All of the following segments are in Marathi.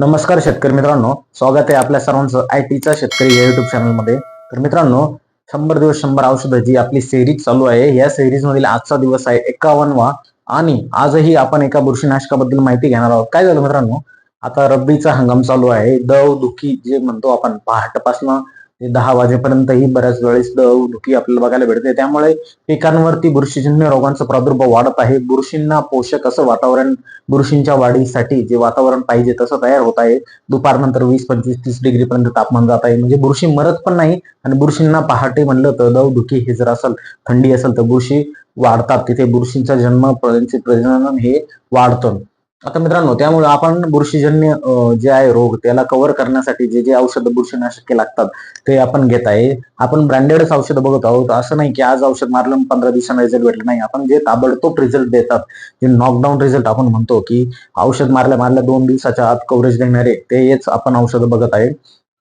नमस्कार शेतकरी मित्रांनो स्वागत आहे आपल्या सर्वांचं आय टीचा शेतकरी या युट्यूब चॅनलमध्ये तर मित्रांनो शंभर दिवस शंभर औषधं जी आपली सेरीज चालू आहे या सेरीज मधील आजचा दिवस आहे एकावन्नवा. आणि आजही आपण एका बुरशीनाशकाबद्दल माहिती घेणार आहोत. काय झालं मित्रांनो आता रब्बीचा हंगाम चालू आहे. दव दुखी जे म्हणतो आपण पहाटपासनं दहा वाजेपर्यंतही बऱ्याच वेळेस धुकी आपल्याला बघायला भेटते. त्यामुळे पिकांवरती बुरशीजन्य रोगांचा प्रादुर्भाव वाढत आहे. बुरशींना पोषक असं वातावरण बुरशींच्या वाढीसाठी जे वातावरण पाहिजे तसं तयार होत आहे. दुपारनंतर वीस पंचवीस तीस डिग्री पर्यंत तापमान जात आहे. म्हणजे बुरशी मरत पण नाही आणि बुरशींना पहाटे म्हणलं तर दव हे जर असेल थंडी असेल तर बुरशी वाढतात. तिथे बुरशींचा जन्म त्यांचे प्रजनन हे वाढतं. आता मित्रांनो त्यामुळे आपण बुरशीजन्य जे आहे रोग त्याला कव्हर करण्यासाठी जे जे औषध बुरशीनाशके लागतात ते आपण घेत आहे. आपण ब्रँडेडच औषध बघत आहोत. असं नाही की आज औषध मारलं पंधरा दिवसांना रिझल्ट भेटला नाही. आपण जे ताबडतोब रिझल्ट देतात जे नॉकडाऊन रिझल्ट आपण म्हणतो की औषध मारल्या मारल्या दोन दिवसाच्या आत कव्हरेज देणारे तेच आपण औषध बघत आहे.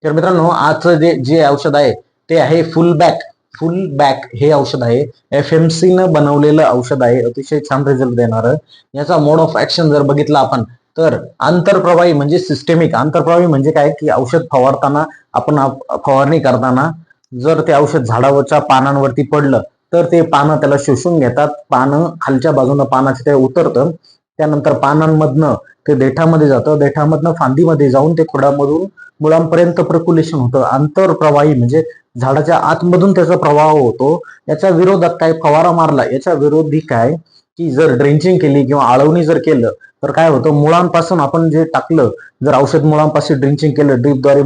तर मित्रांनो आजचं जे जे औषध आहे ते आहे फुल बॅक फुल बॅक हे औषध आहे. एफ एम सी न बनवलेलं औषध आहे. अतिशय छान रिझल्ट देणार. याचा मोड ऑफ ऍक्शन जर बघितला आपण तर आंतरप्रवाही म्हणजे सिस्टेमिक आंतरप्रवाही म्हणजे काय? की औषध फवारताना आपण फवारणी करताना जर ते औषध झाडावरच्या पानांवरती पडलं तर ते पानं त्याला शोषून घेतात. पानं खालच्या बाजूनं पानाचे ते उतरतं. त्यानंतर पानांमधनं ते देठामध्ये जातं. देठामधनं फांदीमध्ये जाऊन ते खोडामधून मुळांपर्यंत प्रकुलेशन होतं. आंतरप्रवाही म्हणजे झाडाच्या आतमधून त्याचा प्रवाह होतो. याच्या विरोधात काय फवारा मारला. याच्या विरोधी काय? की जर ड्रेंचिंग केली किंवा आळवणी जर केलं तर काय होतं? मुळांपासून आपण जे टाकलं जर औषध मुळांपासून ड्रिंचिंग केलं ड्रीपद्वारे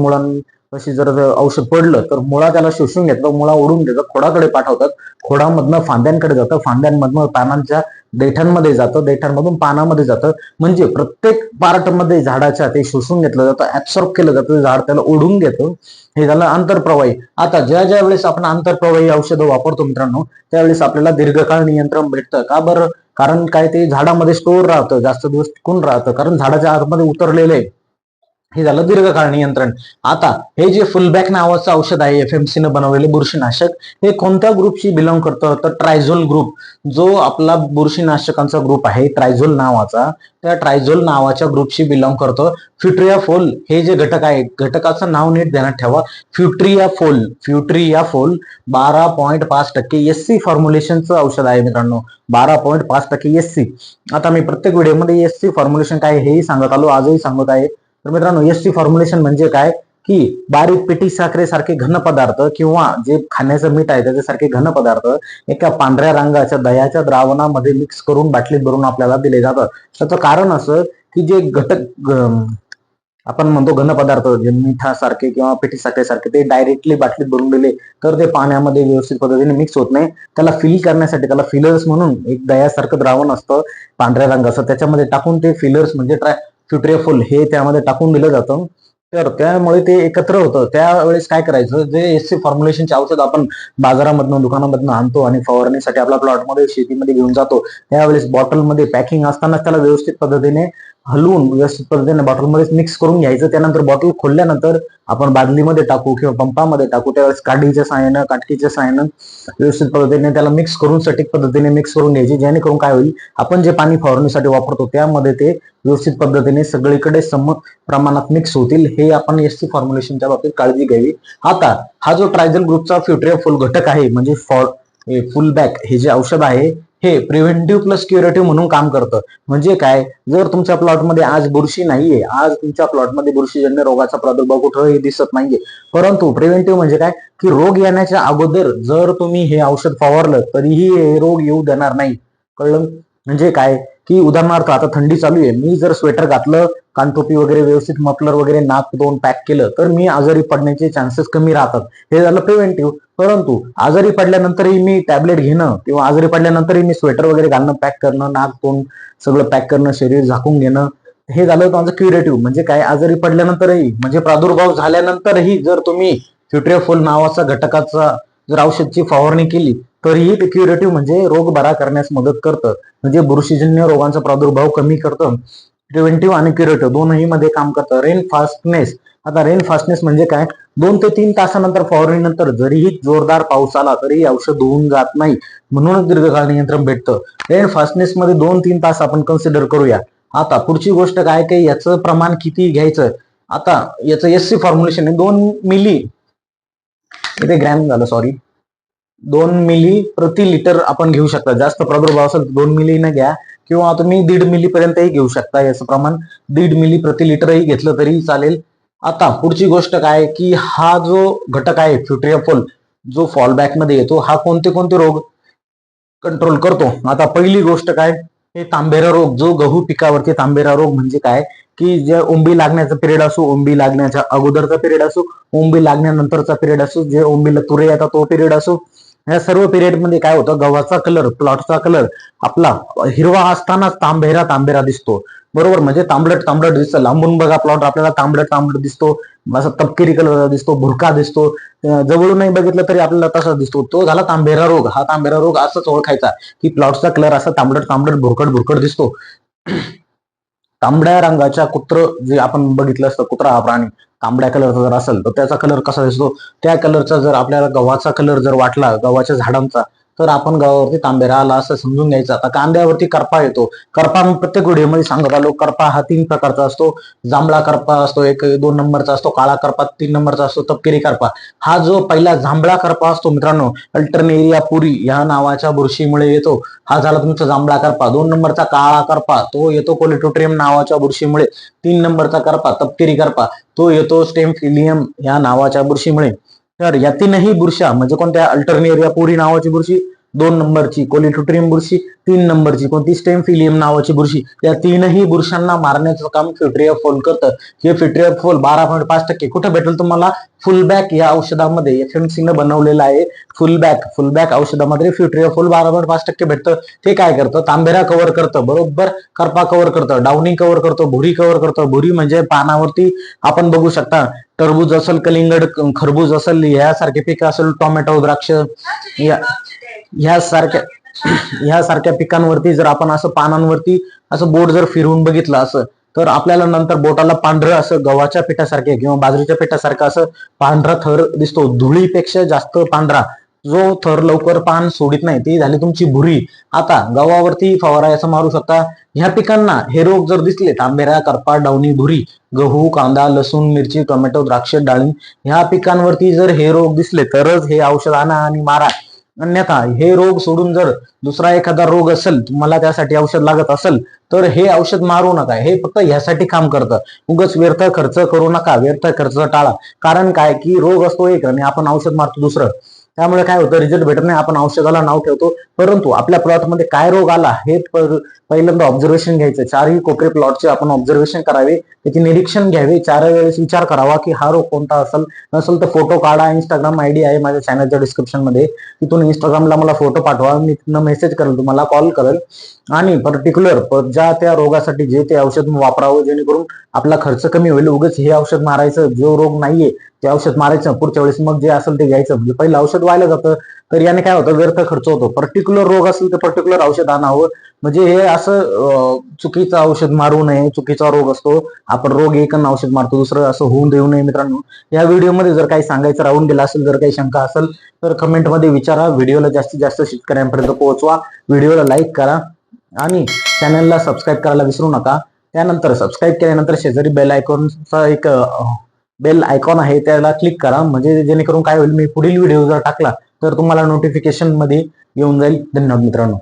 तशी जर औषध पडलं तर मुळा त्याला शोषून घेतलं मुळा ओढून घेतात खोडाकडे पाठवतात. खोडामधनं फांद्यांकडे जातं फांद्यांमधनं पानांच्या देठांमध्ये जातं देठांमधून पानामध्ये जातं. म्हणजे प्रत्येक पार्टमध्ये झाडाच्या ते शोषून घेतलं जातं ऍब्सॉर्ब केलं जातं झाड त्याला ओढून घेतं. हे झालं आंतरप्रवाही. आता ज्या ज्या वेळेस आपण आंतरप्रवाही औषधं वापरतो मित्रांनो त्यावेळेस आपल्याला दीर्घकाळ नियंत्रण भेटतं. का बरं? कारण काय ते झाडामध्ये स्टोर राहतं जास्त दिवस टिकून राहतं. कारण झाडाच्या आतमध्ये उतरलेलं आहे. हे झालं दीर्घकाळ नियंत्रण. आता हे जे फुलबॅक नावाचं औषध आहे एफ एम सीनं बनवलेले बुरशीनाशक हे कोणत्या ग्रुपशी बिलॉंग करतं? तर ट्रायझोल ग्रुप जो आपला बुरशीनाशकांचा ग्रुप आहे ट्रायझोल नावाचा त्या ट्रायझोल नावाच्या ग्रुपशी बिलॉंग करतो. फ्युट्रियाफोल हे जे घटक आहे घटकाचं नाव नीट ध्यानात ठेवा. फ्युट्रियाफोल फ्युट्रियाफोल बारा पॉईंट पाच टक्के एस सी फॉर्म्युलेशनचं औषध आहे मित्रांनो. बारा पॉईंट पाच टक्के एस सी आता मी प्रत्येक व्हिडिओमध्ये एस सी फॉर्म्युलेशन काय हेही सांगत आलो आजही सांगत आहे. तर मित्रांनो एस टी फॉर्म्युलेशन म्हणजे काय? की बारीक पिटी साखरेसारखे घन पदार्थ किंवा जे खाण्याचं मीठ आहे त्याच्यासारखे घन पदार्थ एका पांढऱ्या रंगाच्या दह्याच्या द्रावणामध्ये मिक्स करून बाटलीत भरून आपल्याला दिले जातं त्याचं कारण असं की जे घटक आपण म्हणतो घन पदार्थ जे मिठासारखे किंवा पिठी साखरेसारखे ते डायरेक्टली बाटलीत भरून दिले तर ते पाण्यामध्ये व्यवस्थित पद्धतीने मिक्स होत नाही. त्याला फिल करण्यासाठी त्याला फिलर्स म्हणून एक दह्यासारखं द्रावण असतं पांढऱ्या रंगाचं. त्याच्यामध्ये टाकून ते फिलर्स म्हणजे ट्राय फ्युट्रियाफुल हे त्यामध्ये टाकून दिलं जातं. तर त्यामुळे ते एकत्र होतं. त्यावेळेस काय करायचं? जे एस सी फॉर्म्युलेशनचे औषध आपण बाजारामधनं दुकानामधनं आणतो आणि फवारणीसाठी आपल्या प्लॉटमध्ये शेतीमध्ये घेऊन जातो त्यावेळेस बॉटलमध्ये पॅकिंग असतानाच त्याला व्यवस्थित पद्धतीने हलवून व्यवस्थित पद्धतीने बॉटलमध्ये मिक्स करून घ्यायचं. त्यानंतर बॉटल खोलल्यानंतर आपण बादलीमध्ये टाकू किंवा पंपामध्ये टाकू. त्यावेळेस काडीच्या साहाय्यानं काटकीच्या साहाय्यानं व्यवस्थित पद्धतीने त्याला मिक्स करून सटीक पद्धतीने मिक्स करून घ्यायची. जेणेकरून काय होईल आपण जे पाणी फवारणीसाठी वापरतो त्यामध्ये ते व्यवस्थित पद्धतीने सगळीकडे सम प्रमाणात मिक्स होतील. हे आपण एस सी फॉर्म्युलेशनच्या बाबतीत काळजी घ्यावी. आता हा जो ट्रायझल ग्रुपचा फ्युट्रिया फुल घटक आहे म्हणजे फॉर फुल बॅक हे जे औषध आहे हे प्रिव्हेंटिव्ह प्लस क्युरेटिव्ह म्हणून काम करतं. म्हणजे काय? जर तुमच्या प्लॉटमध्ये आज बुरशी नाहीये आज तुमच्या प्लॉटमध्ये बुरशीजन्य रोगाचा प्रादुर्भाव कुठंही दिसत नाहीये. परंतु प्रिव्हेंटिव्ह म्हणजे काय? की रोग येण्याच्या अगोदर जर तुम्ही हे औषध फवारलं तरीही हे रोग येऊ देणार नाही. कळलं? म्हणजे काय? की उदाहरणार्थ आता थंडी चालू आहे. मी जर स्वेटर घातलं कानटोपी वगैरे व्यवस्थित मफलर वगैरे नाक दोन पॅक केलं तर मी आजारी पडण्याचे चान्सेस कमी राहतात. हे झालं प्रिव्हेंटिव्ह परंतु आजारी पडल्यानंतरही मी टॅबलेट घेणं किंवा आजारी पडल्यानंतरही मी स्वेटर वगैरे घालणं पॅक करणं नाक तोंड सगळं पॅक करणं शरीर झाकून घेणं हे झालं माझं क्युरेटिव्ह म्हणजे काय? आजारी पडल्यानंतरही म्हणजे प्रादुर्भाव झाल्यानंतरही जर तुम्ही फ्युट्रियाफोल नावाचा घटकाचा जर औषधची फवारणी केली तरीही ते क्युरेटिव्ह म्हणजे रोग बरा करण्यास मदत करतं. म्हणजे बुरशीजन्य रोगांचा प्रादुर्भाव कमी करतं. प्रिव्हेंटिव्ह आणि क्युरेटिव्ह दोनही मध्ये काम करतं. रेन फास्टनेस आता रेन फास्टनेस म्हणजे काय? दोन ते तीन तासानंतर फवारणीनंतर जरीही जोरदार पाऊस आला तरीही औषध होऊन जात नाही. म्हणूनच दीर्घकाळ नियंत्रण भेटतं. रेन फास्टनेस मध्ये दोन तीन तास आपण कन्सिडर करूया. आता पुढची गोष्ट काय की याचं प्रमाण किती घ्यायचं? आता याचं एस सी फॉर्म्युलेशन आहे. दोन मिली इथे ग्रॅम झालं? सॉरी दोन मिली प्रति लिटर आपण घेऊ शकता. जास्त प्रादुर्भाव असेल दोन मिली न घ्या. किंवा तुम्ही दीड मिली पर्यंतही घेऊ शकता याचं प्रमाण. दीड मिली प्रति लिटरही घेतलं तरी चालेल. आता पुढची गोष्ट काय की हा जो घटक आहे फ्युट्रियाफोल जो फॉलबॅकमध्ये येतो हा कोणते कोणते रोग कंट्रोल करतो? आता पहिली गोष्ट काय? हे तांबेरा रोग जो गहू पिकावरती तांबेरा रोग म्हणजे काय? की जे ओंबी लागण्याचा पिरियड असो ओंबी लागण्याच्या अगोदरचा पिरियड असो ओंबी लागण्यानंतरचा पिरियड असो जे ओंबीला तुरे येतात तो पिरियड असो. या सर्व पिरियडमध्ये काय होतं? गव्हाचा कलर प्लॉटचा कलर आपला हिरवा असतानाच तांबेरा तांबेरा दिसतो. बरोबर? म्हणजे तांबडट तांबडट दिसतं. लांबून बघा प्लॉट आपल्याला तांबडट तांबडट दिसतो. असा तपकिरी कलर दिसतो भुरका दिसतो. जवळून जवळूनही बघितलं तरी आपल्याला तसा दिसतो. तो झाला तांबेरा रोग. हा तांबेरा रोग असाच ओळखायचा. की प्लॉटचा कलर असा तांबडट तांबडट भुरकट भुरकट दिसतो. तांबड्या रंगाच्या कुत्र जे आपण बघितलं असतं कुत्रा हा प्राणी तांबड्या कलरचा जर असेल तर त्याचा कलर कसा दिसतो? त्या कलरचा जर आपल्याला गव्हाचा कलर जर वाटला गव्हाच्या झाडांचा तर आपण गव्हावरती तांबेरा आला असं समजून घ्यायचं. आता कांद्यावरती करपा येतो. करपा मी प्रत्येक व्हिडिओमध्ये सांगत आलो. करपा हा तीन प्रकारचा असतो. जांभळा करपा असतो एक दोन नंबरचा असतो. काळा करपा तीन नंबरचा असतो. तपकिरी करपा. हा जो पहिला जांभळा करपा असतो मित्रांनो अल्टरनेरिया पुरी या नावाच्या बुरशीमुळे येतो. हा झाला तुमचा जांभळा करपा. दोन नंबरचा काळा करपा तो येतो कोलिटोट्रियम नावाच्या बुरशीमुळे. तीन नंबरचा करपा तपकिरी करपा तो येतो स्टेम फिलियम या नावाच्या बुरशीमुळे. तर या तीनही बुरशा म्हणजे कोणत्या अल्टरनेरिया पुरी नावाची बुरशी दोन नंबरची कोलिटोट्रियम बुरशी तीन नंबरची कोणती स्टेम फिलियम नावाची बुरशी या तीनही बुरशांना मारण्याचं काम फिट्रिया फोल करतं हे फिट्रिया फोल बारा पॉईंट पाच टक्के. कुठे भेटेल तुम्हाला? फुलबॅक या औषधामध्ये एफएमसी न बनवलेलं आहे. फुलबॅक फुलबॅक औषधामध्ये फ्युट्रिया फुल बारा पॉईंट पाच टक्के भेटतं. ते काय करतं? तांबेरा कव्हर करतं बरोबर? करपा कव्हर करतं डाउनी कव्हर करतो भुरी कव्हर करतं. भुरी म्हणजे पानावरती आपण बघू शकता टरबूज असेल कलिंगड खरबूज असेल यासारखे पिकं असेल टोमॅटो द्राक्ष या ह्या सारख्या ह्या सारख्या पिकांवरती जर आपण असं पानांवरती असं बोट जर फिरवून बघितलं असं तर आपल्याला नंतर बोटाला पांढरं असं गव्हाच्या पिठासारखे किंवा बाजरीच्या पिठासारखं असं पांढरा थर दिसतो. धुळीपेक्षा जास्त पांढरा. जो थर लवकर पान सोडित नाही ती झाली तुमची भुरी. आता गव्हावरती फवारा असं मारू शकता. ह्या पिकांना हे रोग जर दिसले तांबेरा करपा डावणी भुरी गहू कांदा लसूण मिरची टोमॅटो द्राक्ष डाळिंब ह्या पिकांवरती जर हे रोग दिसले तरच हे औषध आणा आणि मारा. अन्यथा हे रोग सोडून जर दुसरा एखादा रोग असेल तुम्हाला त्यासाठी औषध लागत असेल तर हे औषध मारू नका. हे फक्त ह्यासाठी काम करतं. उगच व्यर्थ खर्च करू नका. व्यर्थ खर्च टाळा. कारण काय? की रोग असतो एक आणि आपण औषध मारतो दुसरं. त्यामुळे काय होतं रिझल्ट भेटत नाही आपण औषधाला नाव ठेवतो. परंतु आपल्या प्लॉटमध्ये काय रोग आला हे पहिल्यांदा ऑब्झर्वेशन घ्यायचं. चारही कोपरे प्लॉटचे आपण ऑब्झर्वेशन करावे त्याचे निरीक्षण घ्यावे. चार वेळेस विचार करावा की हा रोग कोणता असेल. नसेल तर फोटो काढा. इंस्टाग्राम आयडी आहे माझ्या चॅनलच्या डिस्क्रिप्शनमध्ये. तिथून इंस्टाग्रामला मला फोटो पाठवा. मी तिथनं मेसेज करेल तुम्हाला कॉल करेल. आणि पर्टिक्युलर ज्या त्या रोगासाठी जे ते औषध वापरावं जेणेकरून आपला खर्च कमी होईल. उगाच हे औषध मारायचं जो रोग नाहीये ते औषध मारायचं. पुढच्या वेळेस मग जे असेल ते घ्यायचं. म्हणजे पहिलं औषध व्हायला जातं. तर याने काय होतं? व्यर्थ खर्च होतो. पर्टिक्युलर रोग असेल तर पर्टिक्युलर औषध आणावं हो. म्हणजे हे असं चुकीचं औषध मारू नये. चुकीचा रोग असतो. आपण रोग एक औषध मारतो. दुसरं असं होऊन देऊ नये मित्रांनो. या व्हिडिओमध्ये जर काही सांगायचं राहून गेलं असेल जर काही शंका असेल तर कमेंटमध्ये विचारा. व्हिडिओला जास्तीत जास्त शेतकऱ्यांपर्यंत पोहोचवा. व्हिडिओला लाईक करा. आणि चॅनलला सबस्क्राईब करायला विसरू नका. त्यानंतर सबस्क्राईब केल्यानंतर शेजारी बेल आयकॉनचा एक बेल आयकॉन आहे त्याला क्लिक करा. म्हणजे जेणेकरून काय होईल मी पुढील व्हिडिओ जर टाकला तर तुम्हाला नोटिफिकेशनमध्ये येऊन जाईल. धन्यवाद मित्रांनो.